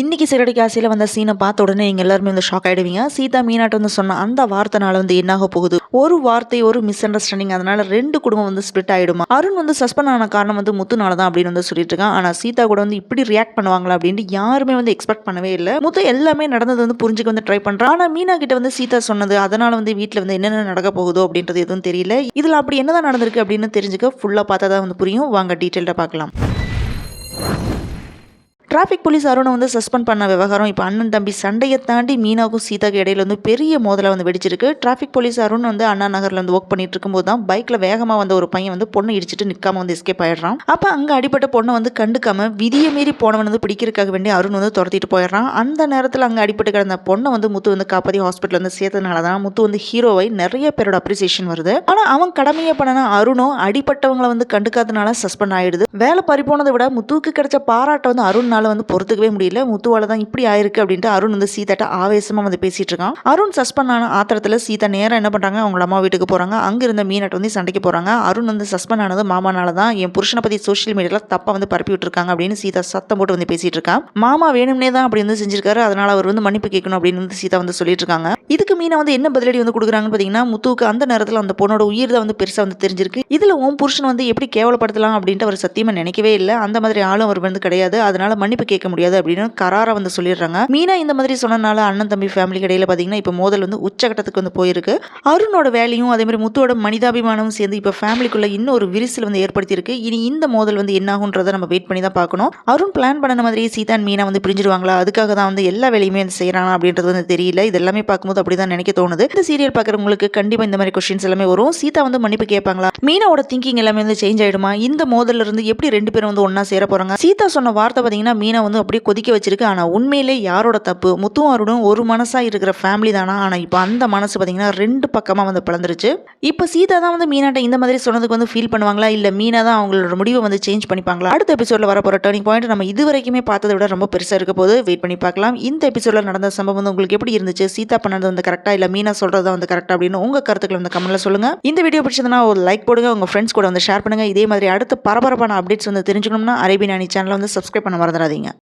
இன்றைக்கி சிறடி காசியில் வந்த சீனை பார்த்த உடனே நீங்கள் எல்லாருமே வந்து ஷாக் ஆகிடுவீங்க சீதா மீனாட்ட வந்து சொன்ன அந்த வார்த்தைனால வந்து என்னாக போகுது? ஒரு வார்த்தை ஒரு மிஸ் அண்டர்ஸ்டாண்டிங் அதனால ரெண்டு குடும்பம் வந்து ஸ்பிளிட் ஆகிடுமா அருண் வந்து சஸ்பெண்ட் ஆன காரணம் வந்து முத்துனால தான் அப்படின்னு வந்து சொல்லிட்டு இருக்கான். ஆனால் சீதா கூட வந்து இப்படி ரியாக்ட் பண்ணுவாங்களா அப்படின்ட்டு யாருமே வந்து எக்ஸ்பெக்ட் பண்ணவே இல்லை. முத்து எல்லாமே நடந்தது வந்து புரிஞ்சுக்க வந்து ட்ரை பண்ணுறான் ஆனால் மீனா கிட்ட வந்து சீதா சொன்னது அதனால வந்து வீட்டில் வந்து என்னென்ன நடக்க போகுதோ அப்படின்றது எதுவும் தெரியல. இதில் அப்படி என்னதான் நடந்திருக்கு அப்படின்னு தெரிஞ்சுக்க ஃபுல்லாக பார்த்தா தான் வந்து புரியும். வாங்க டீட்டெயில்டாக பார்க்கலாம். டிராஃபிக் போலீஸ் அருணை வந்து சஸ்பெண்ட் பண்ண விவகாரம். இப்போ அண்ணன் தம்பி சண்டையை தாண்டி மீனாவுக்கும் சீதாக்கு இடையில வந்து பெரிய மோதலை வந்து வெடிச்சிருக்கு. டிராஃபிக் போலீஸ் அருண் வந்து அண்ணா நகரில் வந்து ஒர்க் பண்ணிட்டு இருக்கும்போது தான் பைக்கில் வேகமாக வந்த ஒரு பையன் வந்து பொண்ணை இடிச்சிட்டு நிற்காம வந்து எஸ்கேப் ஆயிடுறான். அப்போ அங்கே அடிப்பட்ட பொண்ணை வந்து கண்டுக்காம விதியை மீறி போனவன் வந்து பிடிக்கிறதுக்காக வேண்டி அருண் வந்து துரத்திட்டு போயிடுறான். அந்த நேரத்தில் அங்கே அடிப்பட்டு கிடந்த பொண்ணை வந்து முத்து வந்து காப்பாற்றி ஹாஸ்பிட்டல் வந்து சேர்த்ததுனால தான் முத்து வந்து ஹீரோவை நிறைய பேரோட அப்ரிசியேஷன் வருது. ஆனால் அவன் கடமையை பண்ண அருணும் அடிப்பட்டவங்களை வந்து கண்டுக்காதனால சஸ்பெண்ட் ஆயிடுது. வேலை பறிப்போனதை விட முத்துவுக்கு கிடைச்ச பாராட்டை வந்து அருண்னால வந்து பொறுத்துக்கவே முடியல. முத்துவால தான் இப்படி ஆயிருக்கு அப்படின்ட்டு அருண் வந்து சீதாட்ட ஆவேசமாக வந்து பேசிட்டு இருக்கான். அருண் சஸ்பெண்ட் ஆன ஆத்திரத்தில் சீதா நேரம் என்ன பண்ணுறாங்க அவங்கள அம்மா வீட்டுக்கு போகிறாங்க அங்கே இருந்த மீனட் வந்து சண்டைக்கு போகிறாங்க அருண் வந்து சஸ்பெண்ட் ஆனது மாமானால தான் என் புருஷனை பற்றி சோஷியல் மீடியாவில் தப்பாக வந்து பரப்பி விட்டுருக்காங்க அப்படின்னு சீதா சத்தம் போட்டு வந்து பேசிட்டு இருக்கான் மாமா வேணும்னே தான் அப்படி வந்து செஞ்சிருக்காரு. அதனால் அவர் வந்து மன்னிப்பு கேட்கணும் அப்படின்னு வந்து சீதா வந்து சொல்லிட்டு இருக்காங்க. இதுக்கு மீனா வந்து என்ன பதிலடி வந்து கொடுக்குறாங்கன்னு பார்த்தீங்கன்னா முத்துவுக்கு அந்த நேரத்தில் அந்த பொண்ணோட உயிர் தான் வந்து பெருசாக வந்து தெரிஞ்சிருக்கு. இதில் உன் புருஷன் வந்து எப்படி கேவலப்படுத்தலாம் அப்படின்ட்டு அவர் சத்தியமாக நினைக்கவே இல்லை. அந்த மாதிரி ஆளும் அவர் வந்து கிடையாது. அதனால மன்னிப்பு கேட்க முடியாது அப்படின்னு கராரா வந்து சொல்லிடுறாங்க. மீனா இந்த மாதிரி சொன்னனால அண்ணன் தம்பி ஃபேமிலி கடையில் பார்த்தீங்கன்னா இப்போ மோதல் வந்து உச்சகட்டத்துக்கு வந்து போயிருக்கு. அருணோட வேலையும் அதே மாதிரி முத்துவோட மனிதாபிமானமும் சேர்ந்து இப்போ ஃபேமிலிக்குள்ள இன்னும் ஒரு விரிசல் வந்து ஏற்படுத்தியிருக்கு. இனி இந்த மோதல் வந்து என்ன ஆகுன்றதை நம்ம வெயிட் பண்ணி தான் பார்க்கணும். அருண் பிளான் பண்ண மாதிரி சீதா மீனா வந்து பிரிஞ்சிருவாங்களா? அதுக்காக தான் வந்து எல்லா வேலையுமே வந்து செய்கிறானா அப்படின்றது வந்து தெரியல. இது எல்லாமே பார்க்கும்போது அப்படி தான் நினைக்க தோணுது. இந்த சீரியல் பார்க்குறவங்களுக்கு கண்டிப்பாக இந்த மாதிரி கொஸ்டின்ஸ் எல்லாமே வரும். சீதா வந்து மன்னிப்பு கேட்பாங்களா? மீனாவோட திங்கிங் எல்லாமே வந்து சேஞ்ச் ஆயிடுமா? இந்த மோதல்ல இருந்து எப்படி ரெண்டு பேரும் வந்து ஒண்ணா சேர போறாங்க? சீதா சொன்ன வார்த்தை பார்த்தீங்கன்னா மீனா வந்து அப்படியே கொதிக்க வச்சிருக்கு. ஆனால் உண்மையிலே யாரோட தப்பு? முத்துவும் அருணும் ஒரு மனசா இருக்கிற ஃபேமிலி தானா? ஆனால் இப்போ அந்த மனசு பார்த்தீங்கன்னா ரெண்டு பக்கமாக வந்து பிளந்துருச்சு. இப்போ சீதா தான் வந்து மீனாட்ட இந்த மாதிரி சொன்னதுக்கு வந்து ஃபீல் பண்ணுவாங்களா? இல்லை மீனா தான் அவங்களோட முடிவை வந்து சேஞ்ச் பண்ணிப்பாங்களா? அடுத்த எபிசோட்ல வர போகிற டர்னிங் பாயிண்ட் நம்ம இது வரைக்குமே பார்த்ததை விட ரொம்ப பெருசாக இருக்க போது வெயிட் பண்ணி பார்க்கலாம். இந்த எபிசோட்ல நடந்த சம்பவம் வந்து உங்களுக்கு எப்படி இருந்துச்சு? சீதா பண்ணது வந்து கரெக்டா இல்லை மீனா சொல்றது வந்து கரெக்டா அப்படின்னு உங்க கருத்துக்களை வந்து கமெண்ட்ல சொல்லுங்க. இந்த வீடியோ பிடிச்சதுன்னா ஒரு லைக் போடுங்க உங்க ஃப்ரெண்ட்ஸ் கூட வந்து ஷேர் பண்ணுங்க. இதே மாதிரி அடுத்த பரபரப்பான அப்டேட்ஸ் வந்து தெரிஞ்சுக்கணும்னா அரேபியன் அணி சேனலை வந்து சப்ஸ்கிரைப் பண்ண மறந்துடாதீங்க.